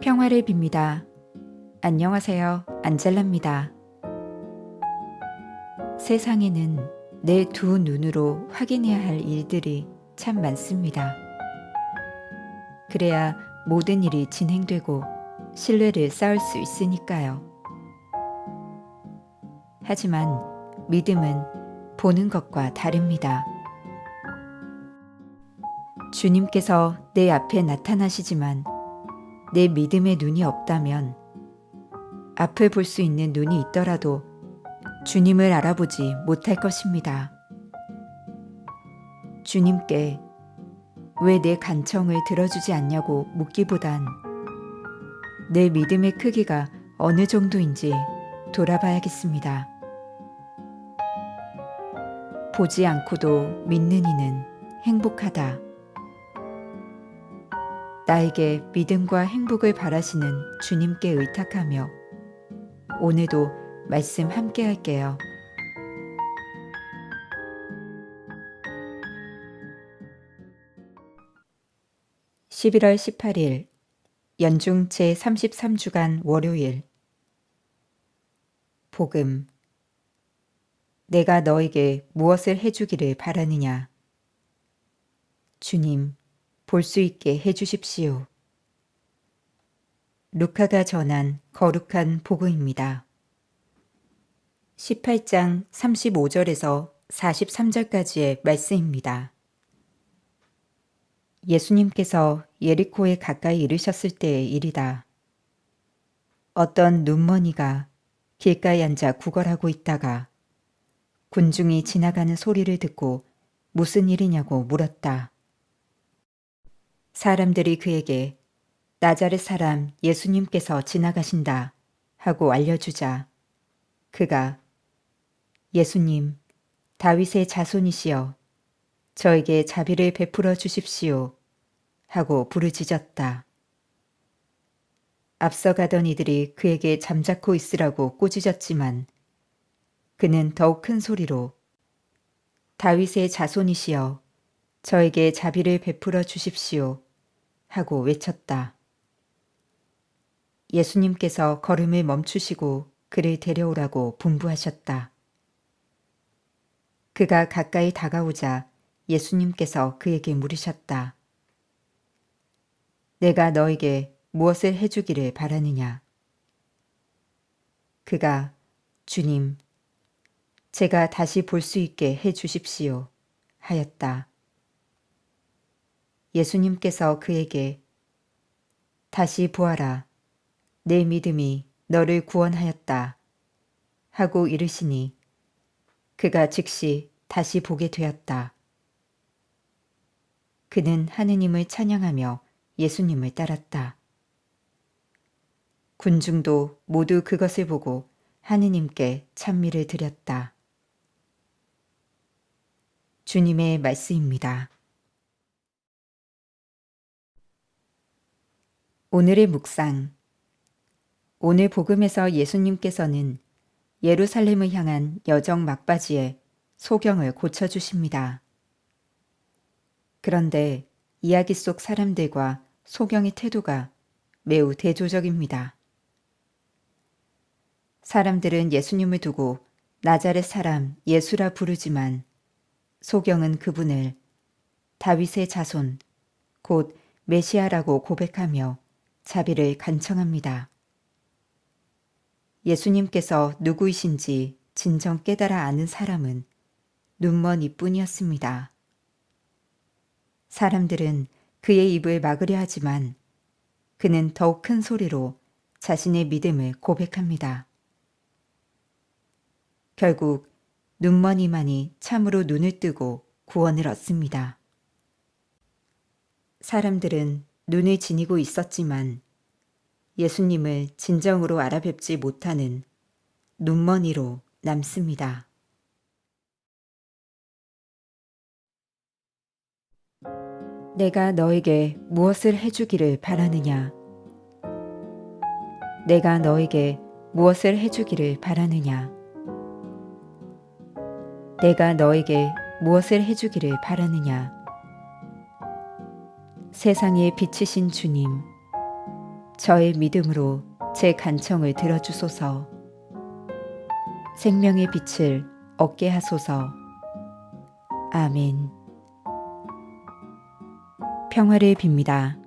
평화를 빕니다. 안녕하세요. 안젤라입니다. 세상에는 내 두 눈으로 확인해야 할 일들이 참 많습니다. 그래야 모든 일이 진행되고 신뢰를 쌓을 수 있으니까요. 하지만 믿음은 보는 것과 다릅니다. 주님께서 내 앞에 나타나시지만 내 믿음의 눈이 없다면 앞을 볼 수 있는 눈이 있더라도 주님을 알아보지 못할 것입니다. 주님께 왜 내 간청을 들어주지 않냐고 묻기보단 내 믿음의 크기가 어느 정도인지 돌아봐야겠습니다. 보지 않고도 믿는 이는 행복하다. 나에게 믿음과 행복을 바라시는 주님께 의탁하며 오늘도 말씀 함께 할게요. (11월 18일) 연중 제 33주간 월요일. 복음. 내가 너에게 무엇을 해주기를 바라느냐? 주님 볼 수 있게 해주십시오. 루카가 전한 거룩한 복음입니다. 18장 35절에서 43절까지의 말씀입니다. 예수님께서 예리코에 가까이 이르셨을 때의 일이다. 어떤 눈머니가 길가에 앉아 구걸하고 있다가 군중이 지나가는 소리를 듣고 무슨 일이냐고 물었다. 사람들이 그에게 나자렛 사람 예수님께서 지나가신다 하고 알려주자 그가 예수님 다윗의 자손이시여 저에게 자비를 베풀어 주십시오 하고 부르짖었다. 앞서가던 이들이 그에게 잠자코 있으라고 꾸짖었지만 그는 더욱 큰 소리로 다윗의 자손이시여 저에게 자비를 베풀어 주십시오 하고 외쳤다. 예수님께서 걸음을 멈추시고 그를 데려오라고 분부하셨다. 그가 가까이 다가오자 예수님께서 그에게 물으셨다. 내가 너에게 무엇을 해주기를 바라느냐? 그가 주님, 제가 다시 볼 수 있게 해 주십시오. 하였다. 예수님께서 그에게 다시 보아라. 내 믿음이 너를 구원하였다. 하고 이르시니 그가 즉시 다시 보게 되었다. 그는 하느님을 찬양하며 예수님을 따랐다. 군중도 모두 그것을 보고 하느님께 찬미를 드렸다. 주님의 말씀입니다. 오늘의 묵상. 오늘 복음에서 예수님께서는 예루살렘을 향한 여정 막바지에 소경을 고쳐주십니다. 그런데 이야기 속 사람들과 소경의 태도가 매우 대조적입니다. 사람들은 예수님을 두고 나자렛 사람 예수라 부르지만 소경은 그분을 다윗의 자손, 곧 메시아라고 고백하며 자비를 간청합니다. 예수님께서 누구이신지 진정 깨달아 아는 사람은 눈먼 이뿐이었습니다. 사람들은 그의 입을 막으려 하지만 그는 더욱 큰 소리로 자신의 믿음을 고백합니다. 결국 눈먼 이만이 참으로 눈을 뜨고 구원을 얻습니다. 사람들은 눈을 지니고 있었지만 예수님을 진정으로 알아뵙지 못하는 눈머니로 남습니다. 내가 너에게 무엇을 해주기를 바라느냐? 내가 너에게 무엇을 해주기를 바라느냐? 내가 너에게 무엇을 해주기를 바라느냐? 세상에 비치신 주님, 저의 믿음으로 제 간청을 들어주소서. 생명의 빛을 얻게 하소서. 아멘. 평화를 빕니다.